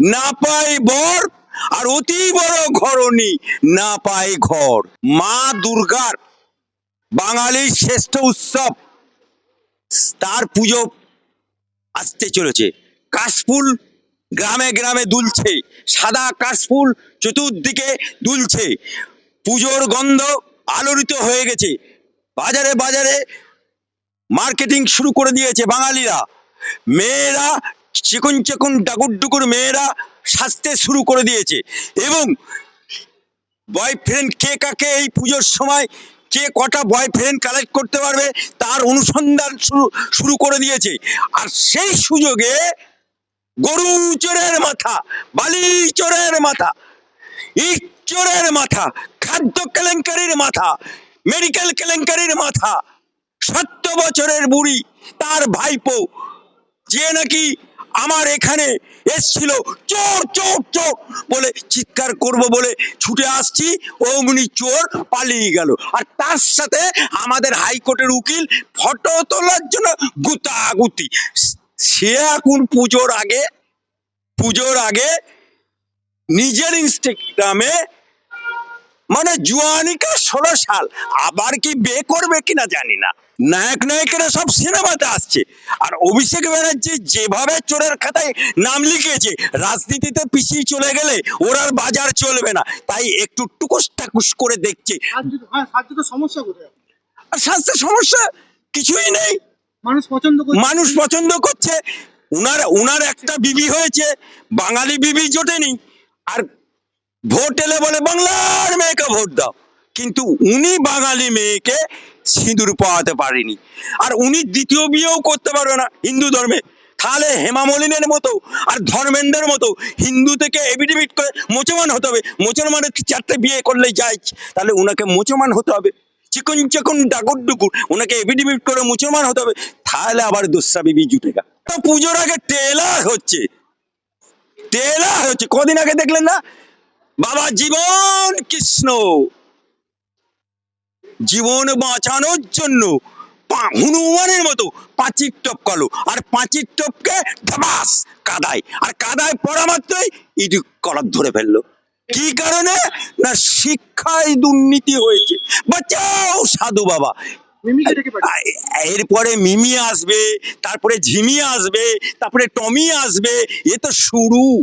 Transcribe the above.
না পায় বর আর অতি বড় ঘরণী, না পায় ঘর। মা দুর্গার বাঙালির শ্রেষ্ঠ উৎসব। তার পুজো আসতে চলেছে। কাশফুল গ্রামে গ্রামে দুলছে। সাদা কাশফুল চতুর্দিকে দুলছে। পুজোর গন্ধ আলোড়িত হয়ে গেছে। বাজারে বাজারে মার্কেটিং শুরু করে দিয়েছে বাঙালিরা। মেয়েরা চিকন চিকুন ডাকুর ডুকুর মেয়েরা সাজতে শুরু করে দিয়েছে। এবং বয়ফ্রেন্ড কে কাকে এই পুজোর সময় কে কটা বয়ফ্রেন্ড কালেক্ট করতে পারবে তার অনুসন্ধান শুরু শুরু করে দিয়েছে। আর সেই সুযোগে গরু চোরের মাথা, বালি চোরের মাথা, ইট চোরের মাথা, খাদ্য কেলেঙ্কারির মাথা মেডিকেল কেলেঙ্কারির মাথা সত্তর বছরের বুড়ি, তার ভাইপো, যে নাকি আমার এখানে এসছিল, চোর চোর চোর বলে চিৎকার করব বলে ছুটে আসছি, অমনি চোর পালিয়ে গেল। আর তার সাথে আমাদের হাইকোর্টের উকিল ফটো তোলার জন্য গুতাগুতি। সে এখন পুজোর আগে পুজোর আগে নিজের ইনস্টাগ্রামে মানে জুয়ানিকা ষোলো সাল, আবার কি বে করবে কিনা জানি না। নায়ক নায়িকারা সব সিনেমাতে আসছে। আর অভিষেক ব্যানার্জি যেভাবে চোরের খাতায় নাম লিখিয়েছে রাজনীতিতে পিছিয়ে চলে গেলে ওর আর বাজার চলবে না। তাই একটু টুকুস টাকুস করে দেখছে। হ্যাঁ সমস্যা আর স্বাস্থ্যের সমস্যা কিছুই নেই। মানুষ পছন্দ করছে? মানুষ পছন্দ করছে। উনার উনার একটা বিবি হয়েছে বাঙালি বিবি জোটেনি। আর ভোট এলে বলে বাংলার মেয়েকে ভোট দাও। কিন্তু উনি বাঙালি মেয়েকে সিঁদুর পাওয়াতে পারেনি। আর উনি দ্বিতীয় বিয়েও করতে পারবে না হিন্দু ধর্মে। তাহলে হেমা মলিনের মতো আর ধর্মেন্দ্রের মতো হিন্দু থেকে এভিডেভিট করে মুসলমান হতে হবে। মুসলমানের চারটে বিয়ে করলেই যায়। তাহলে ওনাকে মুসলমান হতে হবে। চিকন চিকন ডাকুর ডুকুর ওনাকে এভিডেভিট করে মুসলমান হতে হবে। তাহলে আবার দুঃসা বিবি জুটে গা পুজোর আগে টেলার হচ্ছে। টেলার হচ্ছে। কদিন আগে দেখলেন না? বাবা জীবন কৃষ্ণ। জীবন বাঁচানোর জন্য হনুমানের মতো পাঁচির টপকালো আর পাঁচির টপকে ধাবাস কাদায়। আর কাদায় পড়া মাত্রই ইডি কলার ধরে ফেলল। কি কারণে? না শিক্ষায় দুর্নীতি হয়েছে। বাঁচাও সাধু বাবা। এরপরে মিমি আসবে তারপরে ঝিমি আসবে তারপরে টমি আসবে এ তো শুরু।